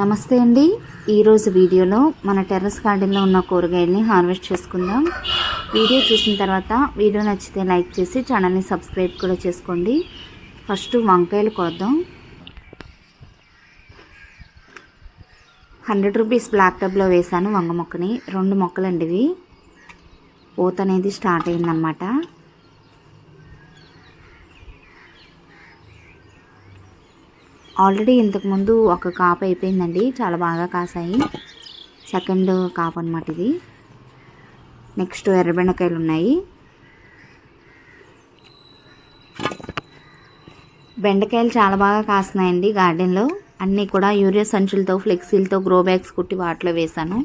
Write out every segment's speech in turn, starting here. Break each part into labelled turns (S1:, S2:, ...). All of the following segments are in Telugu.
S1: నమస్తే అండి. ఈరోజు వీడియోలో మన టెర్రస్ గార్డెన్లో ఉన్న కూరగాయల్ని హార్వెస్ట్ చేసుకుందాం. వీడియో చూసిన తర్వాత వీడియో నచ్చితే లైక్ చేసి ఛానల్ని సబ్స్క్రైబ్ కూడా చేసుకోండి. ఫస్ట్ వంకాయలు కొద్దాం. హండ్రెడ్ రూపీస్ బ్లాక్ టబ్లో వేసాను వంగ మొక్కని. రెండు మొక్కలండి ఇవి పూత అనేది స్టార్ట్ అయిందనమాట ఆల్రెడీ ఇంతకుముందు ఒక కాపు అయిపోయిందండి. చాలా బాగా కాసాయి. సెకండ్ కాపు అనమాట ఇది. నెక్స్ట్ ఎర్రబెండకాయలు ఉన్నాయి. బెండకాయలు చాలా బాగా కాస్తున్నాయండి గార్డెన్లో. అన్నీ కూడా యూరియా సంచులతో ఫ్లెక్సీలతో గ్రో బ్యాగ్స్ కుట్టి వాటిలో వేశాను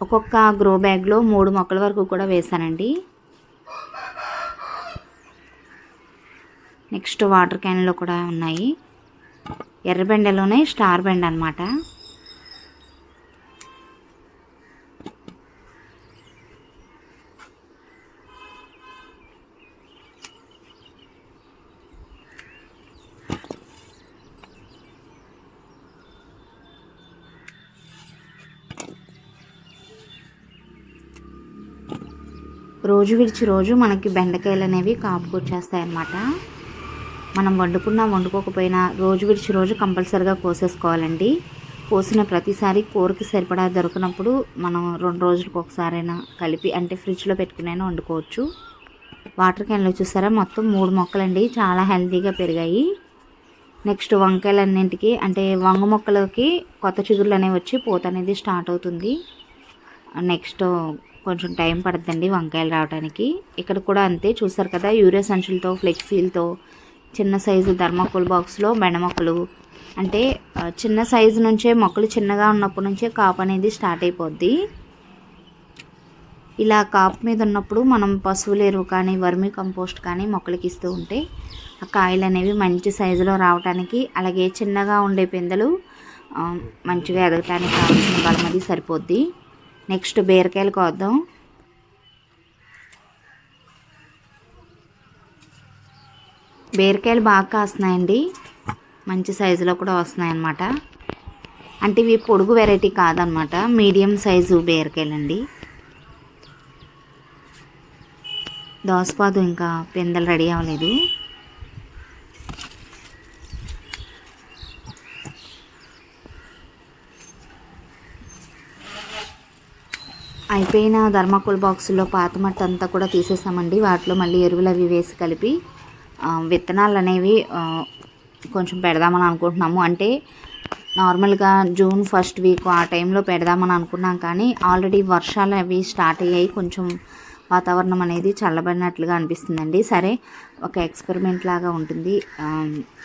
S1: ఒక్కొక్క గ్రో బ్యాగ్లో మూడు మొక్కల వరకు కూడా వేశానండి నెక్స్ట్ వాటర్ క్యాన్లో కూడా ఉన్నాయి. ఎర్రబెండలోనే స్టార్ బెండ అనమాట రోజు విడిచి రోజు మనకి బెండకాయలు అనేవి కాపుకొచ్చేస్తాయి అన్నమాట మనం వండుకున్నా వండుకోకపోయినా రోజు విడిచి రోజు కంపల్సరిగా కోసేసుకోవాలండి. కోసిన ప్రతిసారి కూరకి సరిపడా దొరికినప్పుడు మనం రెండు రోజులకు ఒకసారైనా కలిపి అంటే ఫ్రిడ్జ్లో పెట్టుకునైనా వండుకోవచ్చు. వాటర్ క్యాన్లో చూసారా? మొత్తం మూడు మొక్కలండి. చాలా హెల్తీగా పెరిగాయి. నెక్స్ట్ వంకాయలన్నింటికి అంటే వంగ మొక్కలకి కొత్త చిగుళ్ళు అనేవి వచ్చి పూత అనేది స్టార్ట్ అవుతుంది. నెక్స్ట్ కొంచెం టైం పడుతుందండి వంకాయలు రావడానికి ఇక్కడ కూడా అంతే చూసారు కదా యూరియా సంచులతో ఫ్లెక్సీలతో చిన్న సైజు ధర్మకోల్ బాక్స్లో బెండ మొక్కలు అంటే చిన్న సైజు నుంచే మొక్కలు చిన్నగా ఉన్నప్పటి నుంచే కాపు అనేది స్టార్ట్ అయిపోద్ది. ఇలా కాపు మీద ఉన్నప్పుడు మనం పశువుల ఎరువు కానీ వర్మి కంపోస్ట్ కానీ మొక్కలకి ఇస్తూ ఉంటే ఆ కాయలు అనేవి మంచి సైజులో రావడానికి అలాగే చిన్నగా ఉండే పిందెలు మంచిగా ఎదగటానికి కావాల్సిన బలం అది సరిపోద్ది. నెక్స్ట్ బీరకాయలు కోద్దాం. బీరకాయలు బాగా కాస్తున్నాయండి. మంచి సైజులో కూడా వస్తున్నాయి అన్నమాట అంటే ఇవి పొడుగు వెరైటీ కాదనమాట మీడియం సైజు బీరకాయలండి. దోసపాదు ఇంకా పిందెలు రెడీ అవ్వలేదు. అయిపోయిన ధర్మాకోల్ బాక్సుల్లో పాత మట్టి అంతా కూడా తీసేసామండి. వాటిలో మళ్ళీ ఎరువులు అవి వేసి కలిపి విత్తనాలు అనేవి కొంచెం పెడదామని అనుకుంటున్నాము. అంటే నార్మల్గా జూన్ ఫస్ట్ వీక్ ఆ టైంలో పెడదామని అనుకున్నాం కానీ ఆల్రెడీ వర్షాలు అవి స్టార్ట్ అయ్యాయి. కొంచెం వాతావరణం అనేది చల్లబడినట్లుగా అనిపిస్తుందండి. సరే ఒక ఎక్స్పెరిమెంట్ లాగా ఉంటుంది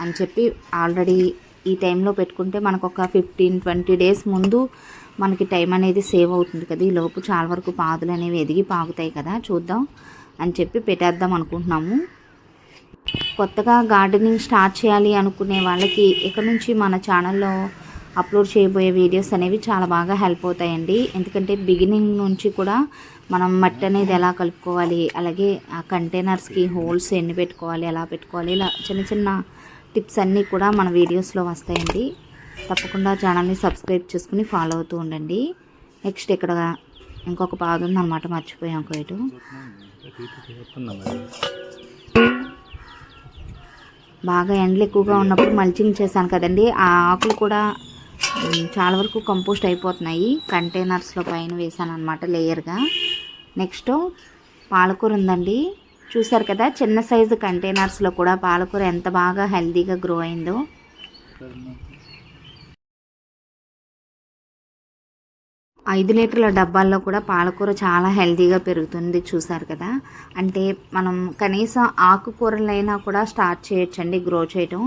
S1: అని చెప్పి ఆల్రెడీ ఈ టైంలో పెట్టుకుంటే మనకు ఒక ఫిఫ్టీన్ ట్వంటీ డేస్ ముందు మనకి టైం అనేది సేవ్ అవుతుంది కదా. ఈ లోపు చాలా వరకు పాదులు అనేవి ఎదిగి పాగుతాయి కదా. చూద్దాం అని చెప్పి పెట్టేద్దాం అనుకుంటున్నాము. కొత్తగా గార్డెనింగ్ స్టార్ట్ చేయాలి అనుకునే వాళ్ళకి ఇక్కడ నుంచి మన ఛానల్లో అప్లోడ్ చేయబోయే వీడియోస్ అనేవి చాలా బాగా హెల్ప్ అవుతాయండి. ఎందుకంటే బిగినింగ్ నుంచి కూడా మనం మట్టి అనేది ఎలా కలుపుకోవాలి అలాగే ఆ కంటైనర్స్కి హోల్స్ ఎన్ని పెట్టుకోవాలి ఎలా పెట్టుకోవాలి ఇలా చిన్న చిన్న టిప్స్ అన్నీ కూడా మన వీడియోస్లో వస్తాయండి. తప్పకుండా ఛానల్ని సబ్స్క్రైబ్ చేసుకుని ఫాలో అవుతూ ఉండండి. నెక్స్ట్ ఇక్కడ ఇంకొక పాదు ఉందన్నమాట మర్చిపోయాం కోయటం బాగా ఎండలు ఎక్కువగా ఉన్నప్పుడు మల్చింగ్ చేశాను కదండి. ఆ ఆకులు కూడా చాలా వరకు కంపోస్ట్ అయిపోతున్నాయి. కంటైనర్స్లో పైన వేసాను అనమాట లేయర్గా. నెక్స్ట్ పాలకూర ఉందండి. చూసారు కదా చిన్న సైజు కంటైనర్స్లో కూడా పాలకూర ఎంత బాగా హెల్తీగా గ్రో అయిందో. ఐదు లీటర్ల డబ్బాల్లో కూడా పాలకూర చాలా హెల్తీగా పెరుగుతుంది చూసారు కదా. అంటే మనం కనీసం ఆకుకూరలైనా కూడా స్టార్ట్ చేయొచ్చండి గ్రో చేయటం.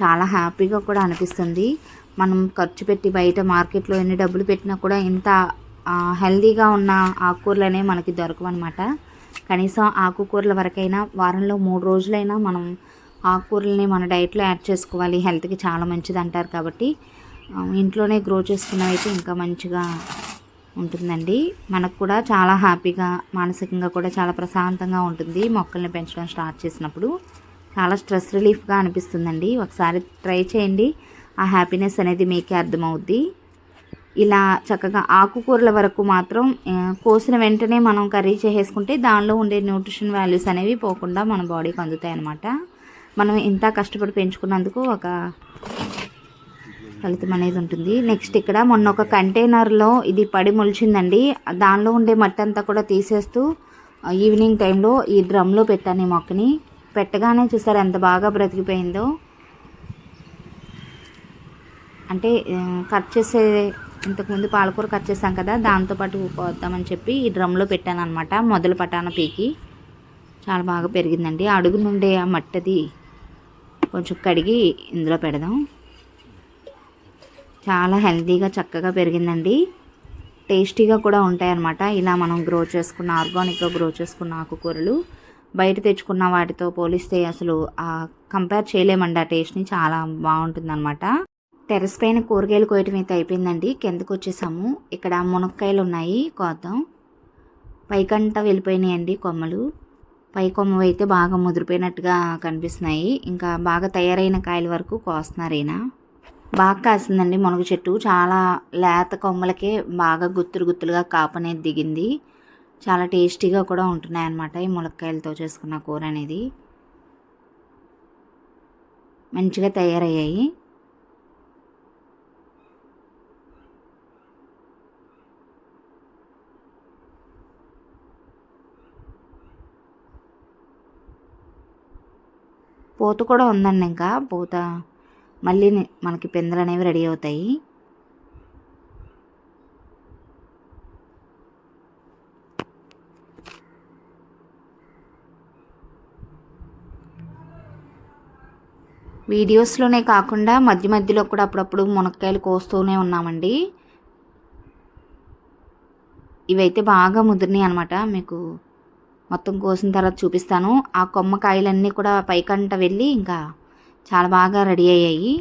S1: చాలా హ్యాపీగా కూడా అనిపిస్తుంది. మనం ఖర్చు పెట్టి బయట మార్కెట్లో ఎన్ని డబ్బులు పెట్టినా కూడా ఇంత హెల్తీగా ఉన్న ఆకుకూరలు అనేవి మనకి దొరకవన్నమాట. కనీసం ఆకుకూరల వరకైనా వారంలో మూడు రోజులైనా మనం ఆకుకూరలని మన డైట్లో యాడ్ చేసుకోవాలి. హెల్త్కి చాలా మంచిది అంటారు కాబట్టి ఇంట్లోనే గ్రో చేసుకున్నవి అయితే ఇంకా మంచిగా ఉంటుందండి. మనకు కూడా చాలా హ్యాపీగా మానసికంగా కూడా చాలా ప్రశాంతంగా ఉంటుంది మొక్కల్ని పెంచడం స్టార్ట్ చేసినప్పుడు. చాలా స్ట్రెస్ రిలీఫ్గా అనిపిస్తుందండి. ఒకసారి ట్రై చేయండి. ఆ హ్యాపీనెస్ అనేది మీకే అర్థమవుద్ది. ఇలా చక్కగా ఆకుకూరల వరకు మాత్రం కోసిన వెంటనే మనం కర్రీ చేసేసుకుంటే దానిలో ఉండే న్యూట్రిషన్ వాల్యూస్ అనేవి పోకుండా మన బాడీకి అందుతాయి అన్నమాట మనం ఇంత కష్టపడి పెంచుకున్నందుకు ఒక ఫలితం అనేది ఉంటుంది. నెక్స్ట్ ఇక్కడ మొన్న ఒక కంటైనర్లో ఇది పడి మొలిచిందండి. దానిలో ఉండే మట్టి అంతా కూడా తీసేస్తూ ఈవినింగ్ టైంలో ఈ డ్రమ్లో పెట్టాను ఈ మొక్కని. పెట్టగానే చూసారు ఎంత బాగా బ్రతికిపోయిందో. అంటే కట్ చేసే ఇంతకుముందు పాలకూర కట్ చేసాం కదా దాంతోపాటు పోద్దామని చెప్పి ఈ డ్రమ్లో పెట్టాను అనమాట మొదలు పటాన పీకి. చాలా బాగా పెరిగిందండి. అడుగు నుండే ఆ మట్టది కొంచెం కడిగి ఇందులో పెడదాం. చాలా హెల్తీగా చక్కగా పెరిగిందండి. టేస్టీగా కూడా ఉంటాయన్నమాట. ఇలా మనం గ్రో చేసుకున్న ఆర్గానిక్గా గ్రో చేసుకున్న ఆకుకూరలు బయట తెచ్చుకున్న వాటితో పోలిస్తే అసలు కంపేర్ చేయలేమండి. ఆ టేస్ట్ని చాలా బాగుంటుందన్నమాట. టెర్రస్ పైన కూరగాయలు కోయటం అయితే అయిపోయిందండి. కిందకు వచ్చేసాము. ఇక్కడ మునక్కాయలు ఉన్నాయి. కోద్దాం. పైకంట వెళ్ళిపోయినాయండి కొమ్మలు. పై కొమ్మ అయితే బాగా ముదిరిపోయినట్టుగా కనిపిస్తున్నాయి. ఇంకా బాగా తయారైన కాయల వరకు కోస్తున్నారైనా బాగా కాసిందండి మునగ చెట్టు. చాలా లేత కొమ్మలకే బాగా గుత్తులు గుత్తులుగా కాపు అనేది దిగింది. చాలా టేస్టీగా కూడా ఉంటున్నాయి అన్నమాట ఈ ములక్కాయలతో చేసుకున్న కూర అనేది. మంచిగా తయారయ్యాయి. పూత కూడా ఉందండి ఇంకా. పూత మళ్ళీ మనకి పెందలు అనేవి రెడీ అవుతాయి. వీడియోస్లోనే కాకుండా మధ్య మధ్యలో కూడా అప్పుడప్పుడు మునక్కాయలు కోస్తూనే ఉన్నామండి. ఇవైతే బాగా ముదిరినాయి అనమాట మీకు మొత్తం కోసిన తర్వాత చూపిస్తాను. ఆ కొమ్మ కాయలన్నీ కూడా పైకంట వెళ్ళి ఇంకా చాలా బాగా రెడీ అయ్యాయి.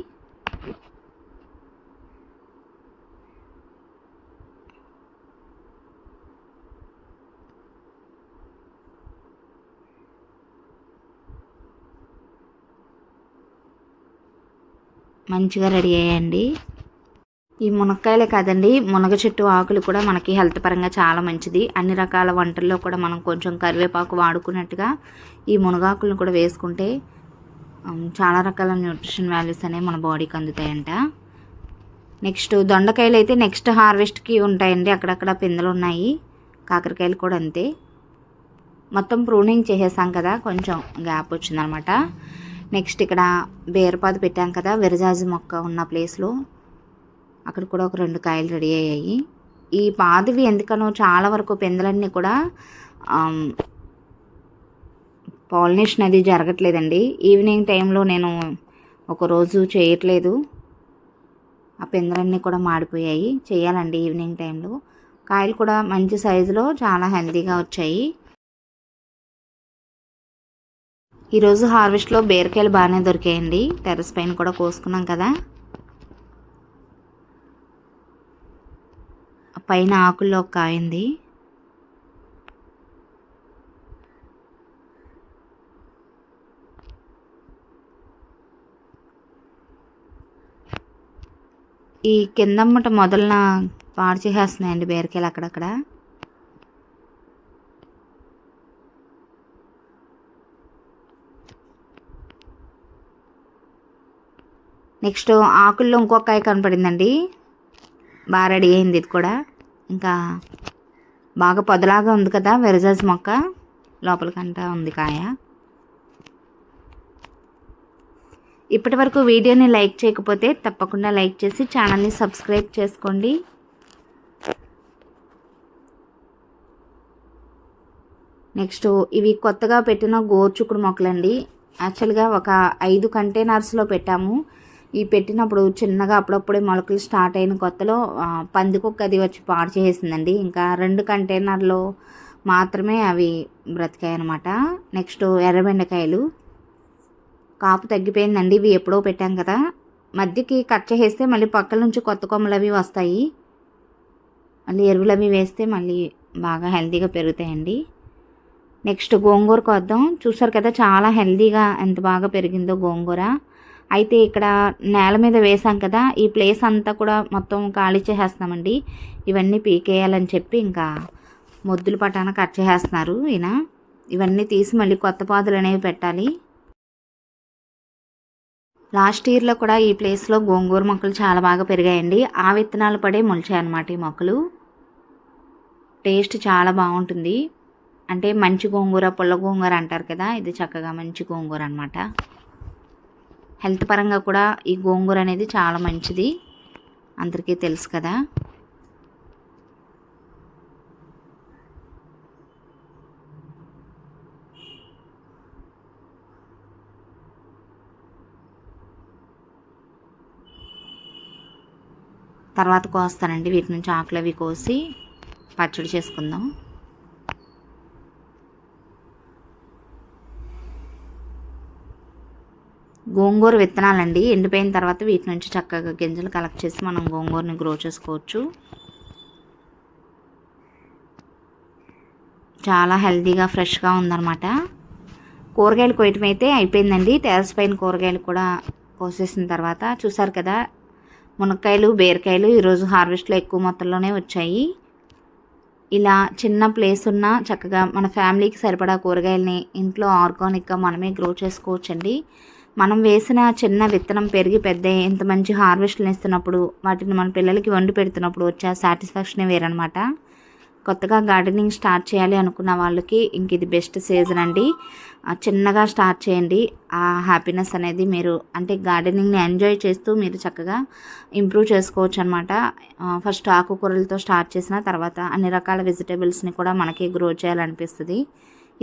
S1: మంచిగా రెడీ అయ్యాయండి. ఈ మునక్కాయలే కాదండి మునగ చెట్టు ఆకులు కూడా మనకి హెల్త్ పరంగా చాలా మంచిది. అన్ని రకాల వంటల్లో కూడా మనం కొంచెం కరివేపాకు వాడుకున్నట్టుగా ఈ మునగాకులను కూడా వేసుకుంటే చాలా రకాల న్యూట్రిషన్ వాల్యూస్ అనేవి మన బాడీకి అందుతాయంట. నెక్స్ట్ దొండకాయలు అయితే నెక్స్ట్ హార్వెస్ట్కి ఉంటాయండి. అక్కడక్కడ పిందెలు ఉన్నాయి. కాకరకాయలు కూడా అంతే. మొత్తం ప్రూనింగ్ చేసేసాం కదా కొంచెం గ్యాప్ వచ్చిందనమాట. నెక్స్ట్ ఇక్కడ బేరపాదు పెట్టాం కదా విరజాజి మొక్క ఉన్న ప్లేస్లో. అక్కడ కూడా ఒక రెండు కాయలు రెడీ అయ్యాయి. ఈ పాదవి ఎందుకనో చాలా వరకు పిందెలన్నీ కూడా పాలినేషన్ అది జరగట్లేదండి. ఈవినింగ్ టైంలో నేను ఒక రోజు చేయట్లేదు. ఆ పిందెలన్నీ కూడా మాడిపోయాయి. చేయాలండి ఈవినింగ్ టైంలో. కాయలు కూడా మంచి సైజులో చాలా హెల్తీగా వచ్చాయి. ఈరోజు హార్వెస్ట్లో బీరకాయలు బాగానే దొరికాయండి. టెర్రస్ పైన కూడా కోసుకున్నాం కదా. పైన ఆకుల్లో ఒక ఈ కిందమ్మట మొదలన పాడు చేసేస్తున్నాయండి బీరకాయలు అక్కడక్కడ. నెక్స్ట్ ఆకుల్లో ఇంకొక కాయ కనపడిందండి. బాగా రెడీ అయింది ఇది కూడా. ఇంకా బాగా పొదలాగా ఉంది కదా వెరజాజ్ మొక్క. లోపలికంటా ఉంది కాయ. ఇప్పటి వరకు వీడియోని లైక్ చేయకపోతే తప్పకుండా లైక్ చేసి ఛానల్ని సబ్స్క్రైబ్ చేసుకోండి. నెక్స్ట్ ఇవి కొత్తగా పెట్టిన గోర్చుకుడు మొక్కలండి. యాక్చువల్గా ఒక ఐదు కంటైనర్స్లో పెట్టాము. ఈ పెట్టినప్పుడు చిన్నగా అప్పుడప్పుడే మొలకలు స్టార్ట్ అయిన కొత్తలో పందికొక్క అది వచ్చి పాడు చేసేసిందండి. ఇంకా రెండు కంటైనర్లో మాత్రమే అవి బ్రతికాయి అనమాట నెక్స్ట్ ఎర్రబెండకాయలు. కాపు తగ్గిపోయిందండి ఇవి ఎప్పుడో పెట్టాం కదా. మధ్యకి కట్ చేసేస్తే మళ్ళీ పక్కల నుంచి కొత్త కొమ్మలు అవి వస్తాయి. మళ్ళీ ఎరువులు అవి వేస్తే మళ్ళీ బాగా హెల్తీగా పెరుగుతాయండి. నెక్స్ట్ గోంగూర కొద్దాం. చూసారు కదా చాలా హెల్తీగా ఎంత బాగా పెరిగిందో గోంగూర. అయితే ఇక్కడ నేల మీద వేసాం కదా ఈ ప్లేస్ అంతా కూడా మొత్తం ఖాళీ చేసేస్తామండి ఇవన్నీ పీకేయాలని చెప్పి ఇంకా మొద్దులు పటాన కట్ చేసేస్తున్నారు ఈయన. ఇవన్నీ తీసి మళ్ళీ కొత్త పాదులు అనేవి పెట్టాలి. లాస్ట్ ఇయర్లో కూడా ఈ ప్లేస్లో గోంగూర మొక్కలు చాలా బాగా పెరిగాయండి. ఆ విత్తనాలు పడే మొలిచాయి అన్నమాట ఈ మొక్కలు. టేస్ట్ చాలా బాగుంటుంది. అంటే మంచి గోంగూర పుల్ల గోంగూర అంటారు కదా ఇది చక్కగా మంచి గోంగూర అనమాట హెల్త్ పరంగా కూడా ఈ గోంగూర అనేది చాలా మంచిది. అందరికీ తెలుసు కదా. తర్వాత కోస్తానండి. వీటి నుంచి ఆకులు అవి కోసి పచ్చడి చేసుకుందాం. గోంగూర విత్తనాలండి. ఎండిపోయిన తర్వాత వీటి నుంచి చక్కగా గింజలు కలెక్ట్ చేసి మనం గోంగూరని గ్రో చేసుకోవచ్చు. చాలా హెల్తీగా ఫ్రెష్గా ఉందన్నమాట. కూరగాయలు కోయటం అయితే అయిపోయిందండి. టెరస్ పైన కూరగాయలు కూడా కోసేసిన తర్వాత చూసారు కదా మునక్కాయలు బీరకాయలు ఈరోజు హార్వెస్ట్లో ఎక్కువ మొత్తంలోనే వచ్చాయి. ఇలా చిన్న ప్లేస్ ఉన్న చక్కగా మన ఫ్యామిలీకి సరిపడా కూరగాయలని ఇంట్లో ఆర్గానిక్గా మనమే గ్రో చేసుకోవచ్చండి. మనం వేసిన చిన్న విత్తనం పెరిగి పెద్ద ఇంత మంచి హార్వెస్ట్లు ఇస్తున్నప్పుడు వాటిని మన పిల్లలకి వండి పెడుతున్నప్పుడు వచ్చే సాటిస్ఫాక్షనే వేరనమాట కొత్తగా గార్డెనింగ్ స్టార్ట్ చేయాలి అనుకున్న వాళ్ళకి ఇంక ఇది బెస్ట్ సీజన్ అండి. చిన్నగా స్టార్ట్ చేయండి. ఆ హ్యాపీనెస్ అనేది మీరు అంటే గార్డెనింగ్ని ఎంజాయ్ చేస్తూ మీరు చక్కగా ఇంప్రూవ్ చేసుకోవచ్చు అనమాట ఫస్ట్ ఆకుకూరలతో స్టార్ట్ చేసిన తర్వాత అన్ని రకాల వెజిటేబుల్స్ని కూడా మనకి గ్రో చేయాలనిపిస్తుంది.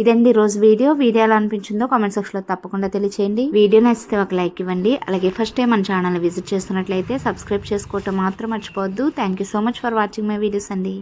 S1: ఇదండి రోజు వీడియో. వీడియో ఎలా అనిపించిందో కామెంట్ సెక్షన్లో తప్పకుండా తెలియచేయండి. వీడియో నచ్చితే ఒక లైక్ ఇవ్వండి. అలాగే ఫస్ట్ టైం మన ఛానల్ విజిట్ చేస్తున్నట్లయితే సబ్స్క్రైబ్ చేసుకోవటం మాత్రం మర్చిపోవద్దు. Thank you so much for watching my videos అండి.